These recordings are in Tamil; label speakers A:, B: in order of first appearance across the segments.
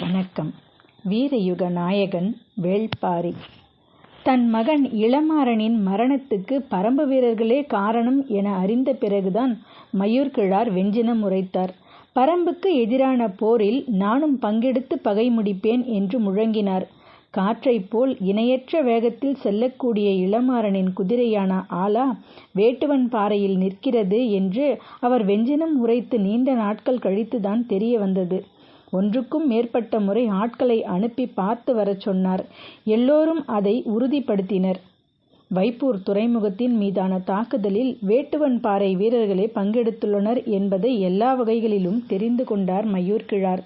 A: வணக்கம். வீரயுக நாயகன் வேள்பாரி. தன் மகன் இளமாறனின் மரணத்துக்கு பரம்பு வீரர்களே காரணம் என அறிந்த பிறகுதான் மயூர்கிழார் வெஞ்சினம் உரைத்தார். பரம்புக்கு எதிரான போரில் நானும் பங்கெடுத்து பகை முடிப்பேன் என்று முழங்கினார். காற்றைப் போல் இணையற்ற வேகத்தில் செல்லக்கூடிய இளமாறனின் குதிரையான ஆலா வேட்டுவன் பாறையில் நிற்கிறது என்று அவர் வெஞ்சினம் உரைத்து நீண்ட நாட்கள் கழித்துதான் தெரிய வந்தது ஒன்றுக்கும் மேற்பட்ட முறை ஆட்களை அனுப்பி பார்த்து வரச் சொன்னார். எல்லோரும் அதை உறுதிப்படுத்தினர். வைப்பூர் துறைமுகத்தின் மீதான தாக்குதலில் வேட்டுவன் பாறை வீரர்களே பங்கெடுத்துள்ளனர் என்பதை எல்லா வகைகளிலும் தெரிந்து கொண்டார் மயூர்கிழார்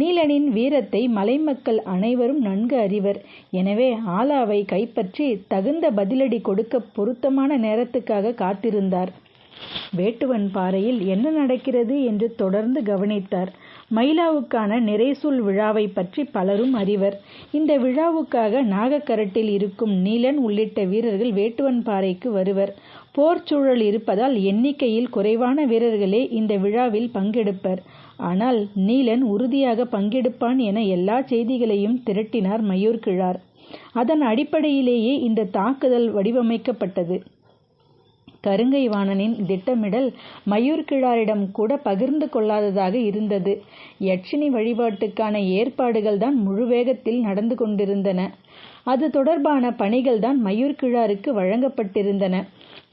A: நீலனின் வீரத்தை மலைமக்கள் அனைவரும் நன்கு அறிவர். எனவே ஆலாவை கைப்பற்றி தகுந்த பதிலடி கொடுக்க பொருத்தமான நேரத்துக்காக காத்திருந்தார். வேட்டுவன் பாறையில் என்ன நடக்கிறது என்று தொடர்ந்து கவனித்தார். மயிலாவுக்கான நிறைசூல் விழாவை பற்றி பலரும் அறிவர். இந்த விழாவுக்காக நாகக்கரட்டில் இருக்கும் நீலன் உள்ளிட்ட வீரர்கள் வேட்டுவன் பாறைக்கு வருவர். போர் சூழல் இருப்பதால் எண்ணிக்கையில் குறைவான வீரர்களே இந்த விழாவில் பங்கெடுப்பர். ஆனால் நீலன் உறுதியாக பங்கெடுப்பான் என எல்லா செய்திகளையும் திரட்டினார் மயூர்கிழார் அதன் அடிப்படையிலேயே இந்த தாக்குதல் வடிவமைக்கப்பட்டது. கருங்கை வாணனின் திட்டமிடல் மயூர்கிழாரிடம் கூட பகிர்ந்து கொள்ளாததாக இருந்தது. யட்சினி வழிபாட்டுக்கான ஏற்பாடுகள் தான் முழு வேகத்தில் நடந்து கொண்டிருந்தன. அது தொடர்பான பணிகள் தான் மயூர்கிழாருக்கு வழங்கப்பட்டிருந்தன.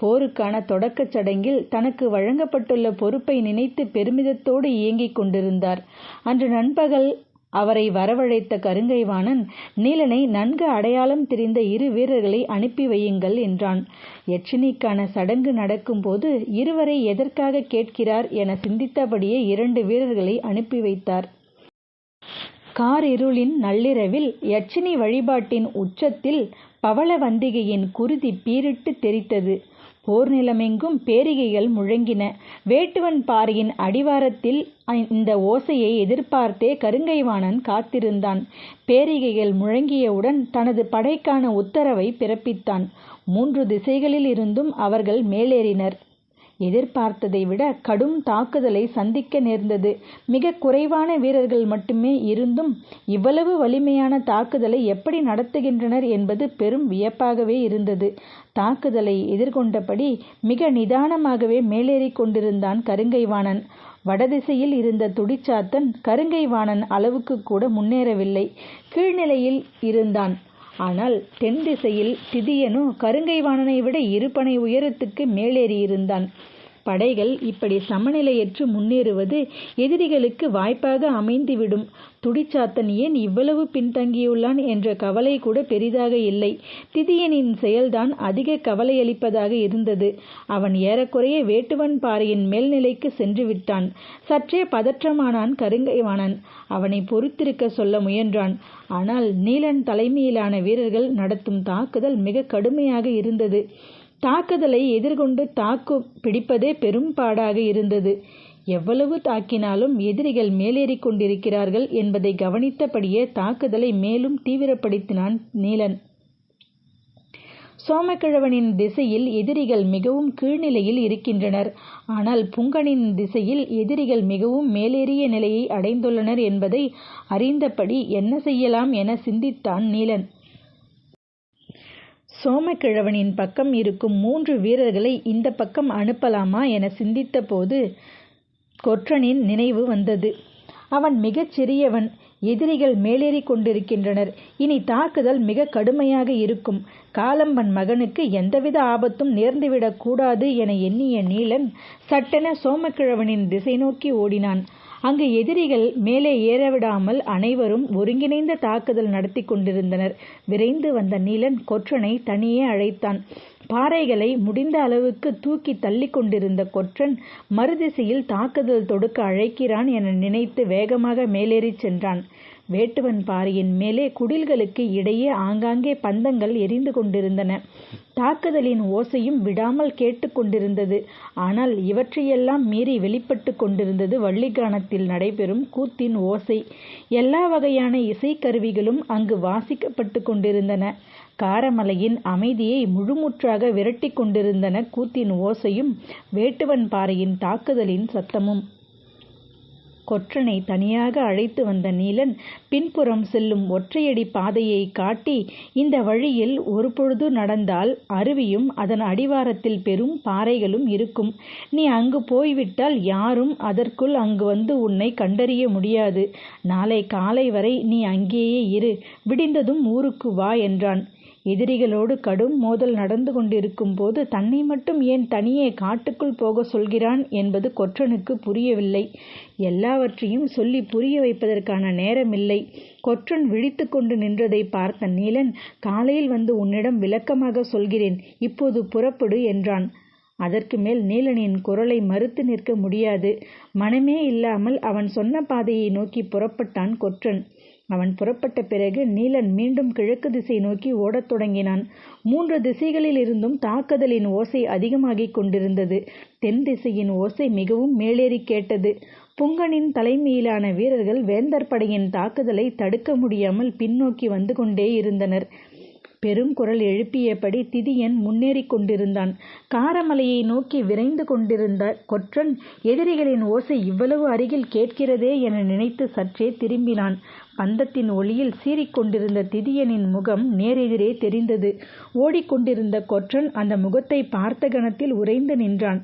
A: போருக்கான தொடக்கச் சடங்கில் தனக்கு வழங்கப்பட்டுள்ள பொறுப்பை நினைத்து பெருமிதத்தோடு இயங்கிக் கொண்டிருந்தார். அன்று நண்பகல் அவரை வரவழைத்த கருங்கைவாணன் நீலனை நன்கு அடையாளம் தெரிந்த இரு வீரர்களை அனுப்பி வையுங்கள் என்றான். யட்சினிக்கான சடங்கு நடக்கும்போது இருவரை எதற்காக கேட்கிறார் என சிந்தித்தபடியே இரண்டு வீரர்களை அனுப்பி வைத்தார். காரிருளின் நள்ளிரவில் யட்சினி வழிபாட்டின் உச்சத்தில் பவளவந்திகையின் குருதி பீரிட்டு தெரித்தது. போர் நிலமெங்கும் பேரிகைகள் முழங்கின. வேட்டுவன் பாறையின் அடிவாரத்தில் இந்த ஓசையை எதிர்பார்த்தே கருங்கைவாணன் காத்திருந்தான். பேரிகைகள் முழங்கியவுடன் தனது படைக்கான உத்தரவை பிறப்பித்தான். மூன்று திசைகளில் இருந்தும் அவர்கள் மேலேறினர். எதிர்பார்த்ததை விட கடும் தாக்குதலை சந்திக்க நேர்ந்தது. மிக குறைவான வீரர்கள் மட்டுமே இருந்தும் இவ்வளவு வலிமையான தாக்குதலை எப்படி நடத்துகின்றனர் என்பது பெரும் வியப்பாகவே இருந்தது. தாக்குதலை எதிர்கொண்டபடி மிக நிதானமாகவே மேலேறிக் கொண்டிருந்தான் கருங்கைவாணன். வடதிசையில் இருந்த துடிச்சாத்தன் கருங்கைவாணன் அளவுக்கு கூட முன்னேறவில்லை. கீழ்நிலையில் இருந்தான். ஆனால் தென் திசையில் திதியனோ கருங்கைவாணனை விட இருபனை உயரத்துக்கு மேலேறியிருந்தான். படைகள் இப்படி சமநிலையற்று முன்னேறுவது எதிரிகளுக்கு வாய்ப்பாக அமைந்துவிடும். துடிச்சாத்தன் ஏன் இவ்வளவு பின்தங்கியுள்ளான் என்ற கவலை கூட பெரிதாக இல்லை. திதியனின் செயல்தான் அதிக கவலையளிப்பதாக இருந்தது. அவன் ஏறக்குறைய வேட்டுவன் பாறையின் மேல்நிலைக்கு சென்று விட்டான் சற்றே பதற்றமானான் கருங்கைவாணன். அவனை பொறுத்திருக்க சொல்ல முயன்றான். ஆனால் நீலன் தலைமையிலான வீரர்கள் நடத்தும் தாக்குதல் மிக கடுமையாக இருந்தது. தாக்குதலை எதிர்கொண்டு தாக்கு பிடிப்பதே பெரும் பாடாக இருந்தது. எவ்வளவு தாக்கினாலும் எதிரிகள் மேலேறிக் கொண்டிருக்கிறார்கள் என்பதை கவனித்தபடியே தாக்குதலை மேலும் தீவிரப்படுத்தினான் நீலன். சோமக்கிழவனின் திசையில் எதிரிகள் மிகவும் கீழ்நிலையில் இருக்கின்றனர். ஆனால் புங்கனின் திசையில் எதிரிகள் மிகவும் மேலேறிய நிலையை அடைந்துள்ளனர் என்பதை அறிந்தபடி என்ன செய்யலாம் என சிந்தித்தான் நீலன். சோமக்கிழவனின் பக்கம் இருக்கும் மூன்று வீரர்களை இந்த பக்கம் அனுப்பலாமா என சிந்தித்தபோது கொற்றனின் நினைவு வந்தது. அவன் மிகச் சிறியவன் எதிரிகள் மேலேறிக் கொண்டிருக்கின்றனர். இனி தாக்குதல் மிக கடுமையாக இருக்கும். காலம்பன் மகனுக்கு எந்தவித ஆபத்தும் நேர்ந்துவிடக்கூடாது என எண்ணிய நீலன் சட்டென சோமக்கிழவனின் திசை நோக்கி ஓடினான். அங்கு எதிரிகள் மேலே ஏறவிடாமல் அனைவரும் ஒருங்கிணைந்த தாக்குதல் நடத்தி கொண்டிருந்தனர். விரைந்து வந்த நீலன் கொற்றனை தனியே அழைத்தான். பாறைகளை முடிந்த அளவுக்கு தூக்கி தள்ளி கொண்டிருந்த கொற்றன் மறுதிசையில் தாக்குதல் தொடுக்க அழைக்கிறான் என நினைத்து வேகமாக மேலேறிச் சென்றான். வேட்டுவன் பாறையின் மேலே குடில்களுக்கு இடையே ஆங்காங்கே பந்தங்கள் எரிந்து கொண்டிருந்தன. தாக்குதலின் ஓசையும் விடாமல் கேட்டு கொண்டிருந்தது. ஆனால் இவற்றையெல்லாம் மீறி வெளிப்பட்டு கொண்டிருந்தது வள்ளிகானத்தில் நடைபெறும் கூத்தின் ஓசை. எல்லா வகையான இசைக்கருவிகளும் அங்கு வாசிக்கப்பட்டு கொண்டிருந்தன. காரமலையின் அமைதியை முழுமுற்றாக விரட்டி கொண்டிருந்தன கூத்தின் ஓசையும் வேட்டுவன் பாறையின் தாக்குதலின் சத்தமும். கொற்றனை தனியாக அழைத்து வந்த நீலன் பின்புறம் செல்லும் ஒற்றையடி பாதையை காட்டி இந்த வழியில் ஒரு பொழுது நடந்தால் அருவியும் அதன் அடிவாரத்தில் பெரும் பாறைகளும் இருக்கும். நீ அங்கு போய்விட்டால் யாரும் அதற்குள் அங்கு வந்து உன்னை கண்டறிய முடியாது. நாளை காலை வரை நீ அங்கேயே இரு. விடிந்ததும் ஊருக்கு வா என்றான். எதிரிகளோடு கடும் மோதல் நடந்து கொண்டிருக்கும் போது தன்னை மட்டும் ஏன் தனியே காட்டுக்குள் போக சொல்கிறான் என்பது கொற்றனுக்கு புரியவில்லை. எல்லாவற்றையும் சொல்லி புரிய வைப்பதற்கான நேரமில்லை. கொற்றன் விழித்து கொண்டு நின்றதை பார்த்த நீலன் காலையில் வந்து உன்னிடம் விளக்கமாக சொல்கிறேன் இப்போது புறப்படு என்றான். அதற்கு மேல் நீலனின் குரலை மறுத்து நிற்க முடியாது. மனமே இல்லாமல் அவன் சொன்ன பாதையை நோக்கி புறப்பட்டான் கொற்றன். அவன் புறப்பட்ட பிறகு நீலன் மீண்டும் கிழக்கு திசை நோக்கி ஓடத் தொடங்கினான். மூன்று திசைகளில் இருந்தும் தாக்குதலின் ஓசை அதிகமாகிக் கொண்டிருந்தது. தென் திசையின் ஓசை மிகவும் மேலேறி கேட்டது. புங்கனின் தலைமையிலான வீரர்கள் வேந்தர் படையின் தாக்குதலை தடுக்க முடியாமல் பின்னோக்கி வந்து கொண்டே இருந்தனர். பெருங்குரல் எழுப்பியபடி திதியன் முன்னேறி கொண்டிருந்தான். காரமலையை நோக்கி விரைந்து கொண்டிருந்த கொற்றன் எதிரிகளின் ஓசை இவ்வளவு அருகில் கேட்கிறதே என நினைத்து சற்றே திரும்பினான். பந்தத்தின் ஒளியில் சீறிக்கொண்டிருந்த திதியனின் முகம் நேரெதிரே தெரிந்தது. ஓடிக்கொண்டிருந்த கொற்றன் அந்த முகத்தை பார்த்த கணத்தில் உறைந்து நின்றான்.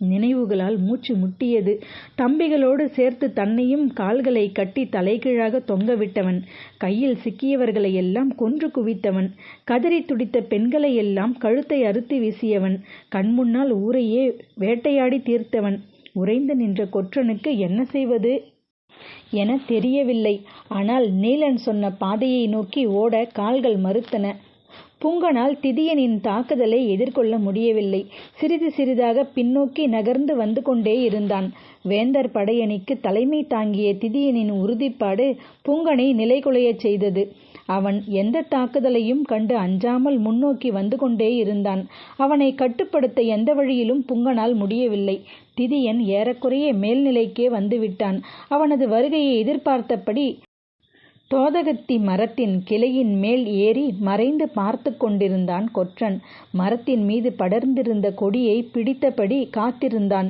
A: நினைவுகளால் மூச்சு முட்டியது. தம்பிகளோடு சேர்த்து தன்னையும் கால்களை கட்டி தலைகீழாக தொங்கவிட்டவன் கையில் சிக்கியவர்களை எல்லாம் கொன்று குவித்தவன். கதறி துடித்த பெண்களை எல்லாம் கழுத்தை அறுத்து வீசியவன். கண்முன்னால் ஊரையே வேட்டையாடி தீர்த்தவன். உறைந்து நின்ற கொற்றனுக்கு என்ன செய்வது? என தெரியவில்லை. ஆனால் நீலன் சொன்ன பாதையை நோக்கி ஓட கால்கள் மறுத்தன. புங்கனால் திதியனின் தாக்குதலை எதிர்கொள்ள முடியவில்லை. சிறிது சிறிதாக பின்னோக்கி நகர்ந்து வந்து கொண்டே இருந்தான். வேந்தர் படையணிக்கு தலைமை தாங்கிய திதியனின் உறுதிப்பாடு புங்கனை நிலைகுலையச் செய்தது. அவன் எந்த தாக்குதலையும் கண்டு அஞ்சாமல் முன்னோக்கி வந்து கொண்டே இருந்தான். அவனை கட்டுப்படுத்த எந்த வழியிலும் புங்கனால் முடியவில்லை. திதியன் ஏறக்குறைய மேல்நிலைக்கே வந்துவிட்டான் அவனது வருகையை எதிர்பார்த்தபடி தோதகத்தி மரத்தின் கிளையின் மேல் ஏறி மறைந்து பார்த்து கொண்டிருந்தான் கொற்றன். மரத்தின் மீது படர்ந்திருந்த கொடியை பிடித்தபடி காத்திருந்தான்.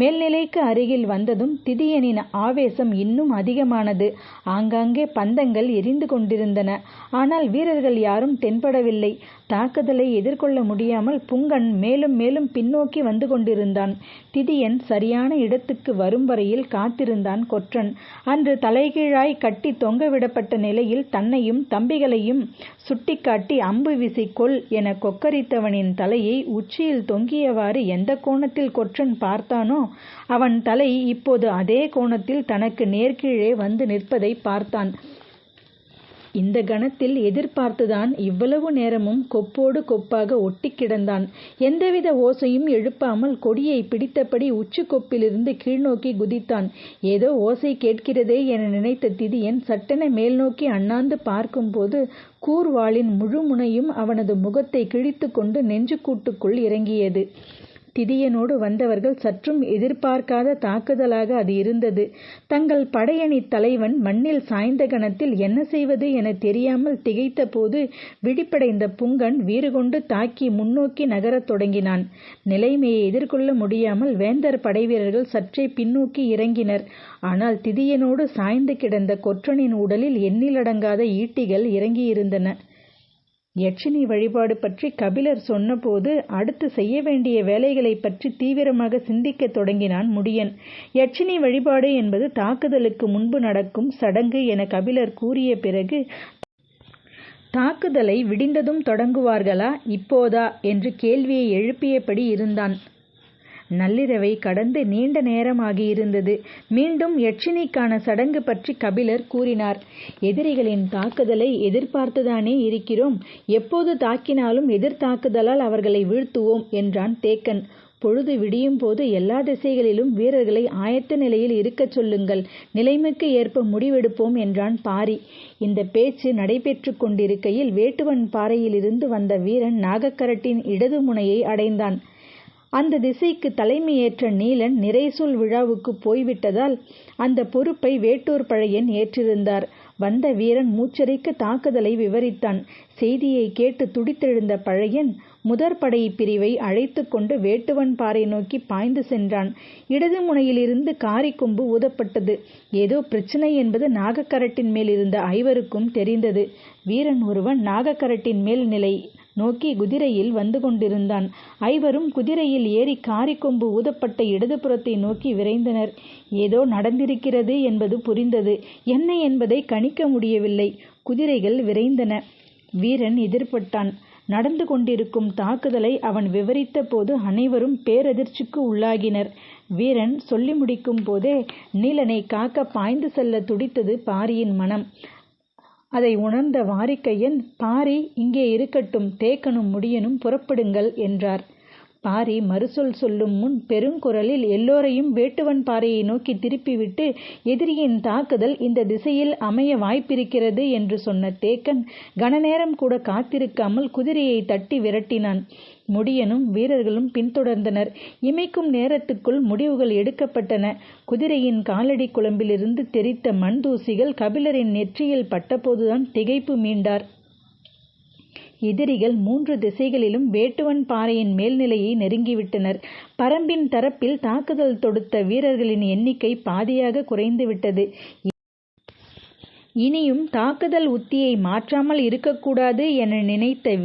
A: மேல்நிலைக்கு அருகில் வந்ததும் திதியனின் ஆவேசம் இன்னும் அதிகமானது. ஆங்காங்கே பந்தங்கள் எரிந்து கொண்டிருந்தன. ஆனால் வீரர்கள் யாரும் தென்படவில்லை. தாக்குதலை எதிர்கொள்ள முடியாமல் புங்கன் மேலும் மேலும் பின்னோக்கி வந்து கொண்டிருந்தான். திதியன் சரியான இடத்துக்கு வரும் வரையில் காத்திருந்தான் கொற்றன். அன்று தலைகீழாய் கட்டி தொங்கவிடப்பட்ட நிலையில் தன்னையும் தம்பிகளையும் சுட்டிக்காட்டி அம்பு வீசி கொல் என கொக்கரித்தவனின் தலையை உச்சியில் தொங்கியவாறு எந்த கோணத்தில் கொற்றன் பார்த்தானோ அவன் தலை இப்போது அதே கோணத்தில் தனக்கு நேர்கீழே வந்து நிற்பதை பார்த்தான். இந்த கணத்தில் எதிர்பார்த்துதான் இவ்வளவு நேரமும் கொப்போடு கொப்பாக ஒட்டி கிடந்தான். எந்தவித ஓசையும் எழுப்பாமல் கொடியை பிடித்தபடி உச்சி கொப்பிலிருந்து கீழ்நோக்கி குதித்தான். ஏதோ ஓசை கேட்கிறதே என நினைத்த திதியன் சட்டென மேல்நோக்கி அண்ணாந்து பார்க்கும்போது கூர்வாளின் முழுமுனையும் அவனது முகத்தை கிழித்துக்கொண்டு நெஞ்சுக்கூட்டுக்குள் இறங்கியது. திதியனோடு வந்தவர்கள் சற்றும் எதிர்பார்க்காத தாக்குதலாக அது இருந்தது. தங்கள் படையணி தலைவன் மண்ணில் சாய்ந்த கணத்தில் என்ன செய்வது என தெரியாமல் திகைத்த போது விழிப்படைந்த புங்கன் வீறுகொண்டு தாக்கி முன்னோக்கி நகரத் தொடங்கினான். நிலைமையை எதிர்கொள்ள முடியாமல் வேந்தர் படைவீரர்கள் சற்றே பின்னோக்கி இறங்கினர். ஆனால் திதியனோடு சாய்ந்து கிடந்த கொற்றனின் உடலில் எண்ணிலடங்காத ஈட்டிகள் இறங்கியிருந்தன. யட்சினி வழிபாடு பற்றி கபிலர் சொன்னபோது அடுத்து செய்ய வேண்டிய வேலைகளைப் பற்றி தீவிரமாக சிந்திக்கத் தொடங்கினான் முடியன். யட்சினி வழிபாடு என்பது தாக்குதலுக்கு முன்பு நடக்கும் சடங்கு என கபிலர் கூறிய பிறகு தாக்குதலை விடிந்ததும் தொடங்குவார்களா? இப்போதா? என்று கேள்வியை எழுப்பியபடி இருந்தான். நள்ளிரவை கடந்து நீண்ட நேரமாகியிருந்தது மீண்டும் யட்சினிக்கான சடங்கு பற்றி கபிலர் கூறினார். எதிரிகளின் தாக்குதலை எதிர்பார்த்துதானே இருக்கிறோம். எப்போது தாக்கினாலும் எதிர்த்தாக்குதலால் அவர்களை வீழ்த்துவோம் என்றான் தேக்கன். பொழுது விடியும் போது எல்லா திசைகளிலும் வீரர்களை ஆயத்த நிலையில் இருக்கச் சொல்லுங்கள். நிலைமைக்கு ஏற்ப முடிவெடுப்போம் என்றான் பாரி. இந்த பேச்சு நடைபெற்று கொண்டிருக்கையில் வேட்டுவன் பாறையிலிருந்து வந்த வீரன் நாகக்கரட்டின் இடது முனையை அடைந்தான். அந்த திசைக்கு தலைமையேற்ற நீலன் நிறைசூல் விழாவுக்கு போய்விட்டதால் அந்த பொறுப்பை வேட்டூர் பழையன் ஏற்றிருந்தார். வந்த வீரன் மூச்சரைக்க தாக்குதலை விவரித்தான். செய்தியை கேட்டு துடித்தெழுந்த பழையன் முதற்படை பிரிவை அழைத்து கொண்டு வேட்டுவன் பாறை நோக்கி பாய்ந்து சென்றான். இடது முனையிலிருந்து காரிக்கொம்பு ஊதப்பட்டது. ஏதோ பிரச்சனை என்பது நாகக்கரட்டின் மேல் இருந்த ஐவருக்கும் தெரிந்தது. வீரன் ஒருவன் நாகக்கரட்டின் மேல் நிலை நோக்கி குதிரையில் வந்து கொண்டிருந்தான். ஐவரும் குதிரையில் ஏறி காரிக்கொம்பு ஊதப்பட்ட இடதுபுறத்தை நோக்கி விரைந்தனர். ஏதோ நடந்திருக்கிறது என்பது புரிந்தது. என்ன என்பதை கணிக்க முடியவில்லை. குதிரைகள் விரைந்தன. வீரன் எதிர்பட்டான். நடந்து கொண்டிருக்கும் தாக்குதலை அவன் விவரித்த போது அனைவரும் பேரதிர்ச்சிக்கு உள்ளாகினர். வீரன் சொல்லி முடிக்கும் போதே நீலனை காக்க பாய்ந்து செல்ல துடித்தது பாரியின் மனம். அதை உணர்ந்த வாரிக்கையன் பாரி இங்கே இருக்கட்டும் தேக்கனும் முடியனும் புறப்படுங்கள் என்றார். பாரி மறுசொல் சொல்லும் முன் பெருங்குரலில் எல்லோரையும் வேட்டுவன் பாறையை நோக்கி திருப்பிவிட்டு எதிரியின் தாக்குதல் இந்த திசையில் அமைய வாய்ப்பிருக்கிறது என்று சொன்ன தேக்கன் கனநேரம் கூட காத்திருக்காமல் குதிரையை தட்டி விரட்டினான். முடியனும் வீரர்களும் பின்தொடர்ந்தனர். இமைக்கும் நேரத்துக்குள் முடிவுகள் எடுக்கப்பட்டன. குதிரையின் காலடி குழம்பிலிருந்து தெரித்த மண் தூசிகள் கபிலரின் நெற்றியில் பட்டபோதுதான் திகைப்பு மீண்டார். எதிரிகள் மூன்று திசைகளிலும் வேட்டுவன் பாறையின் மேல்நிலையை நெருங்கிவிட்டனர். பரம்பின் தரப்பில் தாக்குதல் தொடுத்த வீரர்களின் எண்ணிக்கை பாதியாக குறைந்துவிட்டது. இனியும் தாக்குதல் உத்தியை மாற்றாமல் இருக்கக்கூடாது என நினைத்த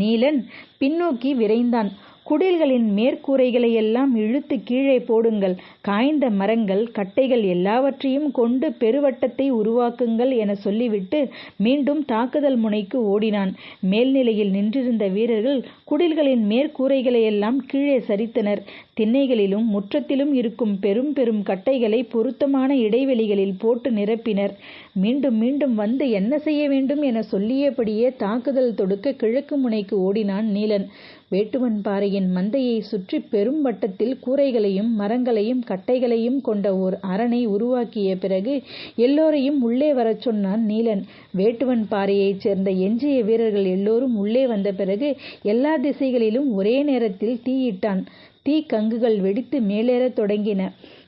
A: நீலன் பின்னோக்கி விரைந்தான். குடில்களின் மேற்கூரைகளை எல்லாம் இழுத்து கீழே போடுங்கள். காய்ந்த மரங்கள் கட்டைகள் எல்லாவற்றையும் கொண்டு பெருவட்டத்தை உருவாக்குங்கள் என சொல்லிவிட்டு மீண்டும் தாக்குதல் முனைக்கு ஓடினான். மேல்நிலையில் நின்றிருந்த வீரர்கள் குடில்களின் மேற்கூரைகளை எல்லாம் கீழே சரித்தனர். திண்ணைகளிலும் முற்றத்திலும் இருக்கும் பெரும் பெரும் கட்டைகளை பொருத்தமான இடைவெளிகளில் போட்டு நிரப்பினர். மீண்டும் மீண்டும் வந்து என்ன செய்ய வேண்டும் என சொல்லியபடியே தாக்குதல் தொடுக்க கிழக்கு முனைக்கு ஓடினான் நீலன். வேட்டுவன் பாறையின் மந்தையை சுற்றி பெரும் வட்டத்தில் கூரைகளையும் மரங்களையும் கட்டைகளையும் கொண்ட ஓர் அரணை உருவாக்கிய பிறகு எல்லோரையும் உள்ளே வரச் சொன்னான் நீலன். வேட்டுவன் பாறையைச் சேர்ந்த எஞ்சிய வீரர்கள் எல்லோரும் உள்ளே வந்த பிறகு எல்லா திசைகளிலும் ஒரே நேரத்தில் தீயிட்டான். தீ கங்குகள் வெடித்து மேலேறத் தொடங்கின.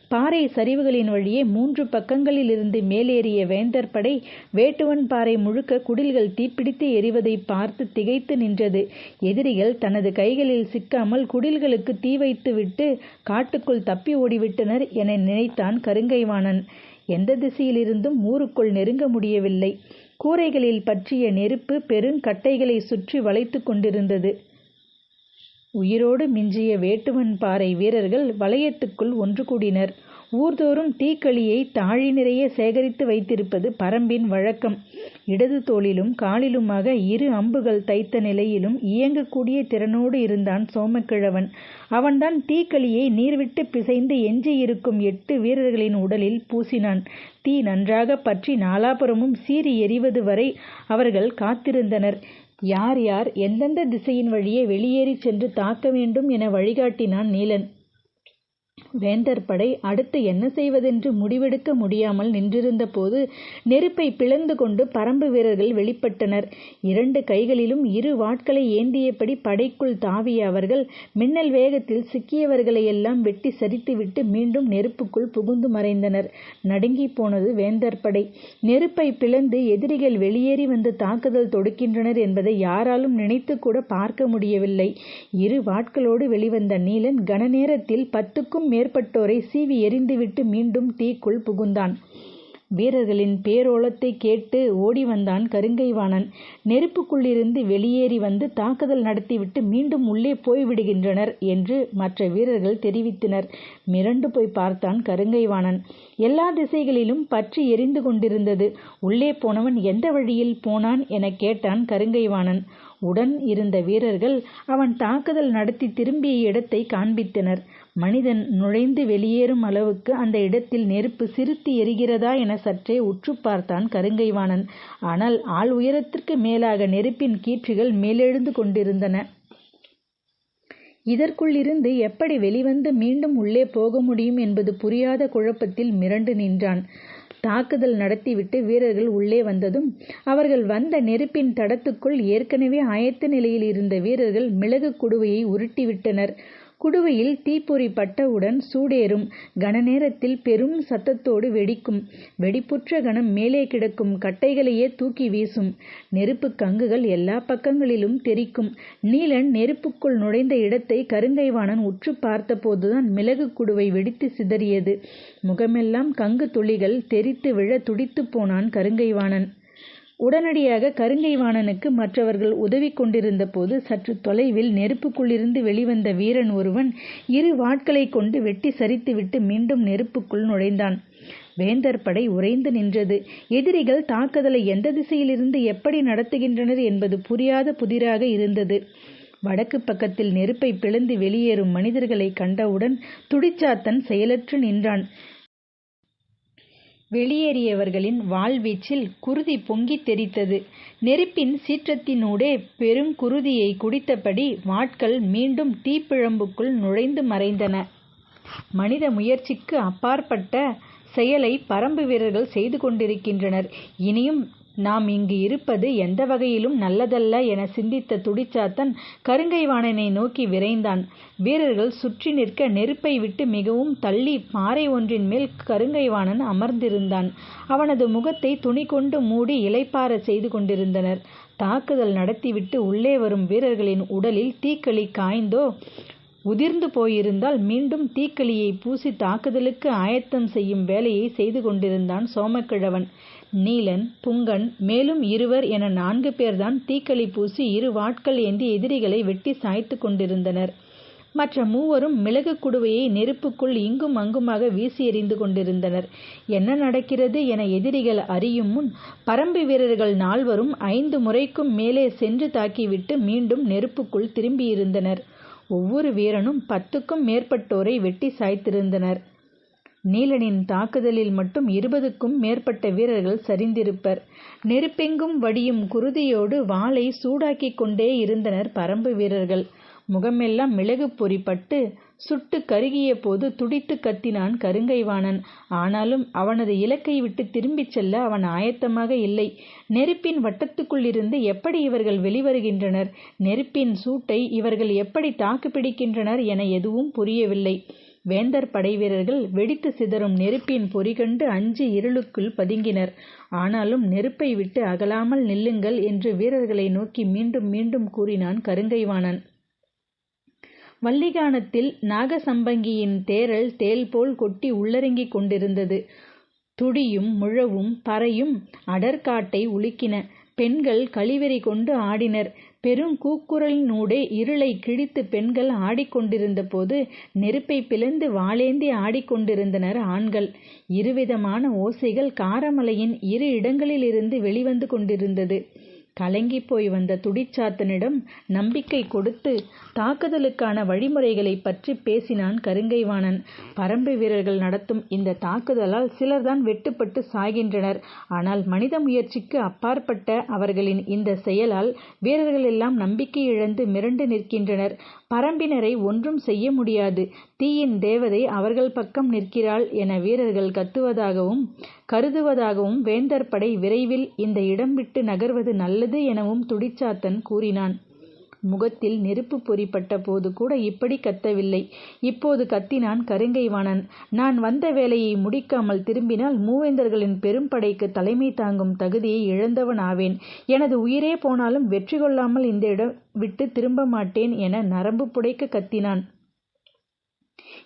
A: பாறை சரிவுகளின் வழியே மூன்று பக்கங்களிலிருந்து மேலேறிய வேந்தர் படை வேட்டுவன் பாறை முழுக்க குடில்கள் தீப்பிடித்து எரிவதை பார்த்து திகைத்து நின்றது. எதிரிகள் தனது கைகளில் சிக்காமல் குடில்களுக்கு தீ வைத்துவிட்டு காட்டுக்குள் தப்பி ஓடிவிட்டனர் என நினைத்தான் கருங்கைவாணன். எந்த திசையிலிருந்தும் ஊருக்குள் நெருங்க முடியவில்லை. கூரைகளில் பற்றிய நெருப்பு பெருங்கட்டைகளை சுற்றி வளைத்து கொண்டிருந்தது. உயிரோடு மிஞ்சிய வேட்டுவன் பாறை வீரர்கள் வளையத்துக்குள் ஒன்று கூடினர். ஊர்தோறும் தீக்களியை தாழி நிறைய சேகரித்து வைத்திருப்பது பரம்பின் வழக்கம். இடது தோளிலும் காலிலுமாக இரு அம்புகள் தைத்த நிலையிலும் இயங்கக்கூடிய திறனோடு இருந்தான் சோமக்கிழவன். அவன்தான் தீக்களியை நீர்விட்டு பிசைந்து எஞ்சியிருக்கும் எட்டு வீரர்களின் உடலில் பூசினான். தீ நன்றாக பற்றி நாலாபுறமும் சீறி எறிவது வரை அவர்கள் காத்திருந்தனர். யார் யார் எந்தெந்த திசையின் வழியே வெளியேறிச் சென்று தாக்க வேண்டும் என வழிகாட்டினான் நீலன். வேந்தர் படை அடுத்து என்ன செய்வதென்று முடிவெடுக்க முடியாமல் நின்றிருந்த போது நெருப்பை பிளந்து கொண்டு பரம்பு வீரர்கள் வெளிப்பட்டனர். இரண்டு கைகளிலும் இரு வாட்களை ஏந்தியபடி படைக்குள் தாவிய அவர்கள் மின்னல் வேகத்தில் சிக்கியவர்களையெல்லாம் வெட்டி சரித்துவிட்டு மீண்டும் நெருப்புக்குள் புகுந்து மறைந்தனர். நடுங்கி போனது வேந்தர் படை. நெருப்பை பிளந்து எதிரிகள் வெளியேறி வந்து தாக்குதல் தொடுக்கின்றனர் என்பதை யாராலும் நினைத்து கூட பார்க்க முடியவில்லை. இரு வாட்களோடு வெளிவந்த நீலன் கனநேரத்தில் பத்துக்கும் மேற்பட்டோரை சீவி எறிந்துவிட்டு மீண்டும் தீக்குள் புகுந்தான். வீரர்களின் பேரோலத்தை கேட்டு ஓடி வந்தான் கருங்கைவாணன். நெருப்புக்குள்ளிருந்து வெளியேறி வந்து தாக்குதல் நடத்திவிட்டு மீண்டும் உள்ளே போய்விடுகின்றனர் என்று மற்ற வீரர்கள் தெரிவித்தனர். மிரண்டு போய் பார்த்தான் கருங்கைவாணன். எல்லா திசைகளிலும் பற்றி எரிந்து கொண்டிருந்தது. உள்ளே போனவன் எந்த வழியில் போனான் என கேட்டான் கருங்கைவாணன். உடன் இருந்த வீரர்கள் அவன் தாக்குதல் நடத்தி திரும்பிய இடத்தை காண்பித்தனர். மனிதன் நுழைந்து வெளியேறும் அளவுக்கு அந்த இடத்தில் நெருப்பு சிறுத்தி எரிகிறதா என சற்றே உற்று பார்த்தான் கருங்கைவாணன். ஆனால் ஆள் உயரத்திற்கு மேலாக நெருப்பின் கீற்றுகள் மேலெழுந்து கொண்டிருந்தன. இதற்குள்ளிருந்து எப்படி வெளிவந்து மீண்டும் உள்ளே போக முடியும் என்பது புரியாத குழப்பத்தில் மிரண்டு நின்றான். தாக்குதல் நடத்திவிட்டு வீரர்கள் உள்ளே வந்ததும் அவர்கள் வந்த நெருப்பின் தடத்துக்குள் ஏற்கனவே ஆயத்த நிலையில் இருந்த வீரர்கள் மிளகு குடுவையை உருட்டிவிட்டனர். குடுவையில் தீப்பொறி பட்டவுடன் சூடேறும். கன நேரத்தில் பெரும் சத்தத்தோடு வெடிக்கும். வெடிப்புற்ற கணம் மேலே கிடக்கும். கட்டைகளையே தூக்கி வீசும். நெருப்புக் கங்குகள் எல்லா பக்கங்களிலும் தெறிக்கும் நீலன் நெருப்புக்குள் நுழைந்த இடத்தை கருங்கைவாணன் உற்று பார்த்தபோதுதான் மிளகு குடுவை வெடித்து சிதறியது. முகமெல்லாம் கங்கு துளிகள் தெறித்து விழ துடித்துப் போனான் கருங்கைவாணன். உடனடியாக கருங்கைவாணனுக்கு மற்றவர்கள் உதவி கொண்டிருந்த போது சற்று தொலைவில் நெருப்புக்குள்ளிருந்து வெளிவந்த வீரன் ஒருவன் இரு வாட்களைக் கொண்டு வெட்டி சரித்துவிட்டு மீண்டும் நெருப்புக்குள் நுழைந்தான். வேந்தர் படை உறைந்து நின்றது. எதிரிகள் தாக்குதலை எந்த திசையிலிருந்து எப்படி நடத்துகின்றனர் என்பது புரியாத புதிராக இருந்தது. வடக்கு பக்கத்தில் நெருப்பை பிளந்து வெளியேறும் மனிதர்களை கண்டவுடன் துடிச்சாத்தன் செயலற்று நின்றான். வெளியேறியவர்களின் வாழ்வீச்சில் குருதி பொங்கித் தெரித்தது. நெருப்பின் சீற்றத்தினூடே பெருங்குருதியை குடித்தபடி வாட்கள் மீண்டும் தீப்பிழம்புக்குள் நுழைந்து மறைந்தன. மனித முயற்சிக்கு அப்பாற்பட்ட செயலை பரம்பு வீரர்கள் செய்து கொண்டிருக்கின்றனர். இனியும் நாம் இங்கு இருப்பது எந்த வகையிலும் நல்லதல்ல என சிந்தித்த துடிச்சாத்தன் கருங்கைவாணனை நோக்கி விரைந்தான். வீரர்கள் சுற்றி நிற்க நெருப்பை விட்டு மிகவும் தள்ளி பாறை ஒன்றின் மேல் கருங்கைவாணன் அமர்ந்திருந்தான். அவனது முகத்தை துணி கொண்டு மூடி இலைப்பார செய்து கொண்டிருந்தனர். தாக்குதல் நடத்திவிட்டு உள்ளே வரும் வீரர்களின் உடலில் தீக்களி காய்ந்தோ உதிர்ந்து போயிருந்தால் மீண்டும் தீக்களியை பூசி தாக்குதலுக்கு ஆயத்தம் செய்யும் வேலையை செய்து கொண்டிருந்தான் சோமக்கிழவன். நீலன் புங்கன் மேலும் இருவர் என நான்கு பேர்தான் தீக்களி பூசி இரு வாட்கள் ஏந்தி எதிரிகளை வெட்டி சாய்த்து கொண்டிருந்தனர். மற்ற மூவரும் மிளகு குடுவையை நெருப்புக்குள் இங்கும் அங்குமாக வீசி எறிந்து கொண்டிருந்தனர். என்ன நடக்கிறது என எதிரிகள் அறியும் முன் பரம்பு வீரர்கள் நால்வரும் ஐந்து முறைக்கும் மேலே சென்று தாக்கிவிட்டு மீண்டும் நெருப்புக்குள் திரும்பியிருந்தனர். ஒவ்வொரு வீரனும் பத்துக்கும் மேற்பட்டோரை வெட்டி சாய்த்திருந்தனர். நீலனின் தாக்குதலில் மட்டும் இருபதுக்கும் மேற்பட்ட வீரர்கள் சரிந்திருப்பர். நெருப்பெங்கும் வடியும் குருதியோடு வாளை சூடாக்கிக் கொண்டே இருந்தனர் பரம்பு வீரர்கள். முகமெல்லாம் மிளகு பொறிப்பட்டு சுட்டு கருகிய போது துடித்து கத்தினான் கருங்கைவாணன். ஆனாலும் அவனது இலக்கை விட்டு திரும்பிச் செல்ல அவன் ஆயத்தமாக இல்லை. நெருப்பின் வட்டத்துக்குள்ளிருந்து எப்படி இவர்கள் வெளிவருகின்றனர்? நெருப்பின் சூட்டை இவர்கள் எப்படி தாக்கு பிடிக்கின்றனர் என எதுவும் புரியவில்லை. வேந்தர் படை வீரர்கள் வெடித்து சிதறும் நெருப்பின் பொறிகண்டு அஞ்சு இருளுக்குள் பதுங்கினர். ஆனாலும் நெருப்பை விட்டு அகலாமல் நில்லுங்கள் என்று வீரர்களை நோக்கி மீண்டும் மீண்டும் கூறினான் கருங்கைவாணன். வல்லிகானத்தில் நாகசம்பங்கியின் தேரல் தேல் போல் கொட்டி உள்ளடங்கிக் கொண்டிருந்தது. துடியும் முழவும் பறையும் அடர்காட்டை உலுக்கின. பெண்கள் கழிவெறி கொண்டு ஆடினர். பெருங்கூக்குரலினூடே இருளை கிழித்து பெண்கள் ஆடிக்கொண்டிருந்த போது நெருப்பை பிளந்து வாளேந்தி ஆடிக்கொண்டிருந்தனர் ஆண்கள். இருவிதமான ஓசைகள் காரமலையின் இரு இடங்களிலிருந்து வெளிவந்து கொண்டிருந்தது. கலங்கி போய் வந்த துடிச்சாத்தனிடம் நம்பிக்கை கொடுத்து தாக்குதலுக்கான வழிமுறைகளை பற்றி பேசினான் கருங்கைவாணன். பரம்பு வீரர்கள் நடத்தும் இந்த தாக்குதலால் சிலர்தான் வெட்டுப்பட்டு சாகின்றனர். ஆனால் மனித முயற்சிக்கு அப்பாற்பட்ட அவர்களின் இந்த செயலால் வீரர்கள் எல்லாம் நம்பிக்கை இழந்து மிரண்டு நிற்கின்றனர். பரம்பினரை ஒன்றும் செய்ய முடியாது. தீயின் தேவதை அவர்கள் பக்கம் நிற்கிறாள் என வீரர்கள் கத்துவதாகவும் கருதுவதாகவும் வேந்தர் படை விரைவில் இந்த இடம் விட்டு நகர்வது நல்லது எனவும் துடிச்சாத்தன் கூறினான். முகத்தில் நெருப்பு பொறிப்பட்ட போது கூட இப்படி கத்தவில்லை. இப்போது கத்தினான் கருங்கைவாணன். நான் வந்த வேலையை முடிக்காமல் திரும்பினால் மூவேந்தர்களின் பெரும்படைக்கு தலைமை தாங்கும் தகுதியை இழந்தவன் ஆவேன். எனது உயிரே போனாலும் வெற்றி கொள்ளாமல் இந்த இடம் விட்டு திரும்ப மாட்டேன் என நரம்பு புடைக்க கத்தினான்.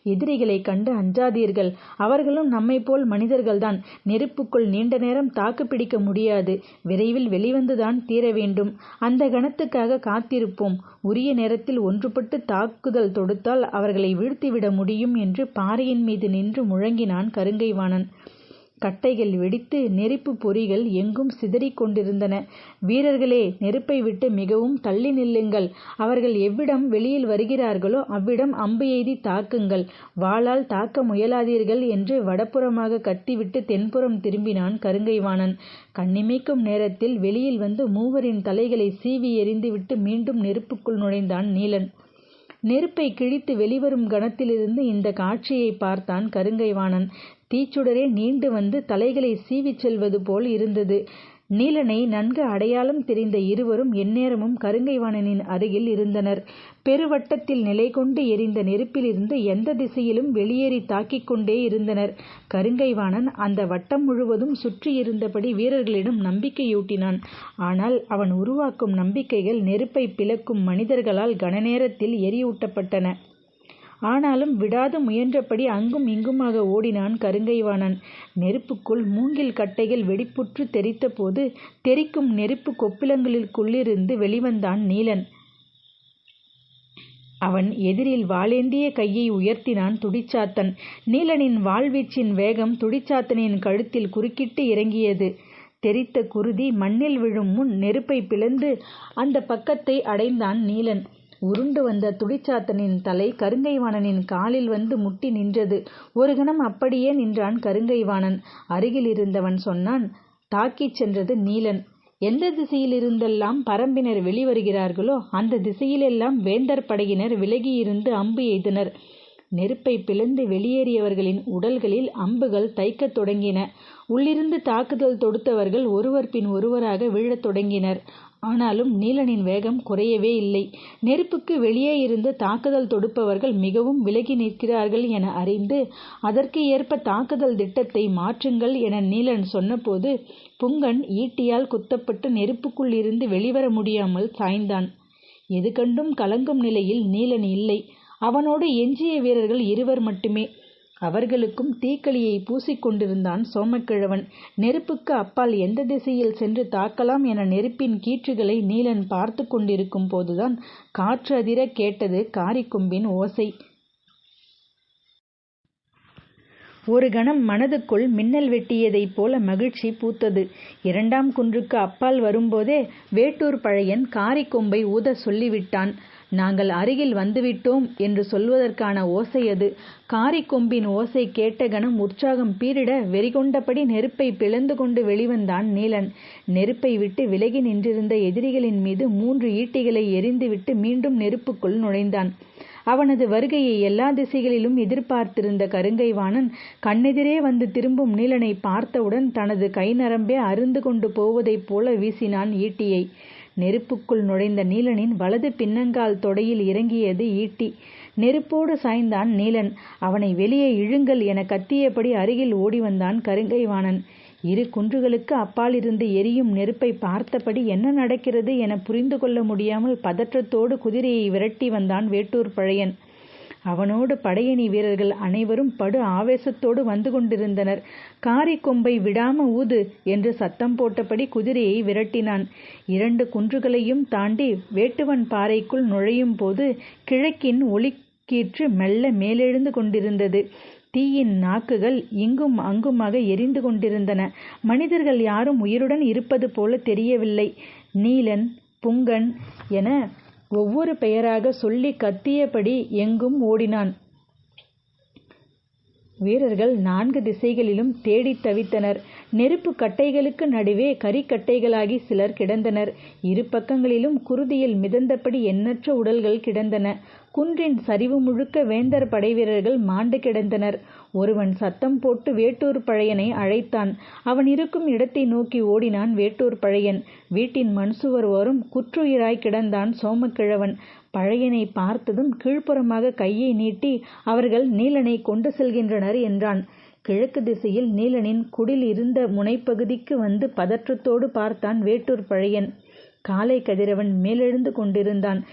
A: எதிரிகளை கண்டு அஞ்சாதீர்கள். அவர்களும் நம்மைப் போல் மனிதர்கள்தான். நெருப்புக்குள் நீண்ட நேரம் தாக்கு பிடிக்க முடியாது. விரைவில் வெளிவந்துதான் தீர வேண்டும். அந்த கணத்துக்காக காத்திருப்போம். உரிய நேரத்தில் ஒன்றுபட்டு தாக்குதல் தொடுத்தால் அவர்களை வீழ்த்திவிட முடியும் என்று பாறையின் மீது நின்று முழங்கினான் கருங்கைவாணன். கட்டைகள் வெடித்து நெருப்பு பொறிகள் எங்கும் சிதறிக் கொண்டிருந்தன வீரர்களே நெருப்பை விட்டு மிகவும் தள்ளி நில்லுங்கள். அவர்கள் எவ்விடம் வெளியில் வருகிறார்களோ அவ்விடம் அம்பு எய்தி தாக்குங்கள். வாளால் தாக்க முயலாதீர்கள் என்று வடபுறமாக கத்திவிட்டு தென்புறம் திரும்பினான் கருங்கைவாணன். கண்ணிமைக்கும் நேரத்தில் வெளியில் வந்து மூவரின் தலைகளை சீவி எறிந்துவிட்டு மீண்டும் நெருப்புக்குள் நுழைந்தான் நீலன். நெருப்பை கிழித்து வெளிவரும் கணத்திலிருந்து இந்த காட்சியை பார்த்தான் கருங்கைவாணன். தீச்சுடரே நீண்டு வந்து தலைகளை சீவிச் செல்வது போல் இருந்தது நீலனை நன்கு அடையாளம் தெரிந்த இருவரும் எந்நேரமும் கருங்கைவாணனின் அருகில் இருந்தனர். பெருவட்டத்தில் நிலைகொண்டு எரிந்த நெருப்பிலிருந்து எந்த திசையிலும் வெளியேறி தாக்கிக் கொண்டே இருந்தனர். கருங்கைவாணன் அந்த வட்டம் முழுவதும் சுற்றியிருந்தபடி வீரர்களிடம் நம்பிக்கையூட்டினான். ஆனால் அவன் உருவாக்கும் நம்பிக்கைகள் நெருப்பை பிளக்கும் மனிதர்களால் கனநேரத்தில் எரியூட்டப்பட்டன. ஆனாலும் விடாது முயன்றபடி அங்கும் இங்குமாக ஓடினான் கருங்கைவாணன். நெருப்புக்குள் மூங்கில் கட்டைகள் வெடிப்புற்றுத் தெறித்தபோது தெறிக்கும் நெருப்புக் கொப்புளங்களுக்குள்ளிருந்து வெளிவந்தான் நீலன். அவன் எதிரில் வாளேந்திய கையை உயர்த்தினான் துடிச்சாத்தன். நீலனின் வாள்வீச்சின் வேகம் துடிச்சாத்தனின் கழுத்தில் குறுக்கிட்டு இறங்கியது. தெறித்த குருதி மண்ணில் விழும் முன் நெருப்பைப் பிளந்து அந்தப் பக்கத்தை அடைந்தான் நீலன். உருண்டு வந்த துடிச்சாத்தனின் தலை கருங்கைவாணனின் காலில் வந்து முட்டி நின்றது. ஒரு கணம் அப்படியே நின்றான் கருங்கைவாணன். அருகில் இருந்தவன் சொன்னான் தாக்கிச் சென்றது நீலன். எந்த திசையிலிருந்தெல்லாம் பரம்பினர் வெளிவருகிறார்களோ அந்த திசையிலெல்லாம் வேந்தர் படையினர் விலகியிருந்து அம்பு எய்தனர். நெருப்பை பிளந்து வெளியேறியவர்களின் உடல்களில் அம்புகள் தைக்கத் தொடங்கின. உள்ளிருந்து தாக்குதல் தொடுத்தவர்கள் ஒருவர் பின் ஒருவராக வீழத் தொடங்கினர். ஆனாலும் நீலனின் வேகம் குறையவே இல்லை. நெருப்புக்கு வெளியே இருந்து தாக்குதல் தொடுப்பவர்கள் மிகவும் விலகி நிற்கிறார்கள் என அறிந்து அதற்கு ஏற்ப தாக்குதல் திட்டத்தை மாற்றுங்கள் என நீலன் சொன்னபோது புங்கன் ஈட்டியால் குத்தப்பட்டு நெருப்புக்குள் இருந்து வெளிவர முடியாமல் சாய்ந்தான். எது கண்டும் கலங்கும் நிலையில் நீலன் இல்லை. அவனோடு எஞ்சிய வீரர்கள் இருவர் மட்டுமே. அவர்களுக்கும் தீக்களியை பூசிக் கொண்டிருந்தான் சோமக்கிழவன். நெருப்புக்கு அப்பால் எந்த திசையில் சென்று தாக்கலாம் என நெருப்பின் கீற்றுகளை நீலன் பார்த்து கொண்டிருக்கும் போதுதான் காற்று கேட்டது காரிக்கொம்பின் ஓசை. ஒரு கணம் மனதுக்குள் மின்னல் வெட்டியதைப் போல மகிழ்ச்சி பூத்தது. இரண்டாம் குன்றுக்கு அப்பால் வரும்போதே வேட்டூர் பழையன் காரிக்கொம்பை ஊத சொல்லிவிட்டான். நாங்கள் அருகில் வந்துவிட்டோம் என்று சொல்வதற்கான ஓசை அது. காரிக்கொம்பின் ஓசை கேட்ட கணம் உற்சாகம் பீரிட வெறிகொண்டபடி நெருப்பை பிளந்து கொண்டு வெளிவந்தான் நீலன். நெருப்பை விட்டு விலகி நின்றிருந்த எதிரிகளின் மீது மூன்று ஈட்டிகளை எறிந்துவிட்டு மீண்டும் நெருப்புக்குள் நுழைந்தான். அவனது வருகையை எல்லா திசைகளிலும் எதிர்பார்த்திருந்த கருங்கைவாணன் கண்ணெதிரே வந்து திரும்பும் நீலனை பார்த்தவுடன் தனது கை நரம்பே அருந்து கொண்டு போவதைப் போல வீசினான் ஈட்டியை. நெருப்புக்குள் நுழைந்த நீலனின் வலது பின்னங்கால் தொடையில் இறங்கியது ஈட்டி. நெருப்போடு சாய்ந்தான் நீலன். அவனை வெளியே இழுங்கள் என கத்தியபடி அருகில் ஓடி வந்தான் கருங்கைவாணன். இரு குன்றுகளுக்கு அப்பாலிருந்து எரியும் நெருப்பை பார்த்தபடி என்ன நடக்கிறது என புரிந்து கொள்ள முடியாமல் பதற்றத்தோடு குதிரையை விரட்டி வந்தான் வேட்டூர் பழையன். அவனோடு படையணி வீரர்கள் அனைவரும் படு ஆவேசத்தோடு வந்து கொண்டிருந்தனர். காரிக்கொம்பை விடாம ஊது என்று சத்தம் போட்டபடி குதிரையை விரட்டினான். இரண்டு குன்றுகளையும் தாண்டி வேட்டுவன் பாறைக்குள் நுழையும் போது கிழக்கின் ஒளிக்கீற்று மெல்ல மேலெழுந்து கொண்டிருந்தது. தீயின் நாக்குகள் இங்கும் அங்குமாக எரிந்து கொண்டிருந்தன. மனிதர்கள் யாரும் உயிருடன் இருப்பது போல தெரியவில்லை. நீலன் புங்கன் என ஒவ்வொரு பெயராகச் சொல்லிக் கத்தியபடி எங்கும் ஓடினான். வீரர்கள் நான்கு திசைகளிலும் தேடித் தவித்தனர். நெருப்புக் கட்டைகளுக்கு நடுவே கரிக்கட்டைகளாகி சிலர் கிடந்தனர். இரு பக்கங்களிலும் குருதியில் மிதந்தபடி எண்ணற்ற உடல்கள் கிடந்தன. குன்றின் சரிவு முழுக்க வேந்தர் படைவீரர்கள் மாண்டு கிடந்தனர். ஒருவன் சத்தம் போட்டு வேட்டூர் பழையனை அழைத்தான். அவன் இருக்கும் இடத்தை நோக்கி ஓடினான் வேட்டூர் பழையன். வீட்டின் மண்சுவர் ஓரம் குற்றுயிராய் கிடந்தான் சோமக்கிழவன். பழையனை பார்த்ததும் கீழ்ப்புறமாக கையை நீட்டி அவர்கள் நீலனை கொண்டு செல்கின்றனர் என்றான். கிழக்கு திசையில் நீலனின் குடில் இருந்த முனைப்பகுதிக்கு வந்து பதற்றத்தோடு பார்த்தான் வேட்டூர் பழையன். காலை கதிரவன் மேலெழுந்து கொண்டிருந்தான்.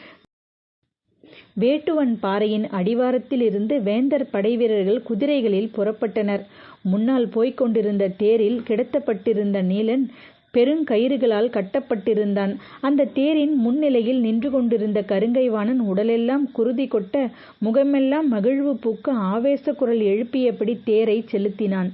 A: வேட்டுவன் பாறையின் அடிவாரத்திலிருந்து வேந்தர் படைவீரர்கள் குதிரைகளில் புறப்பட்டனர். முன்னால் போய்க் கொண்டிருந்த தேரில் கிடத்தப்பட்டிருந்த நீலன் பெருங்கயிறுகளால் கட்டப்பட்டிருந்தான். அந்த தேரின் முன்னிலையில் நின்று கொண்டிருந்த கருங்கைவாணன் உடலெல்லாம் குருதி கொட்ட முகமெல்லாம் மகிழ்வு பூக்க ஆவேச குரல் எழுப்பியபடி தேரைச் செலுத்தினான்.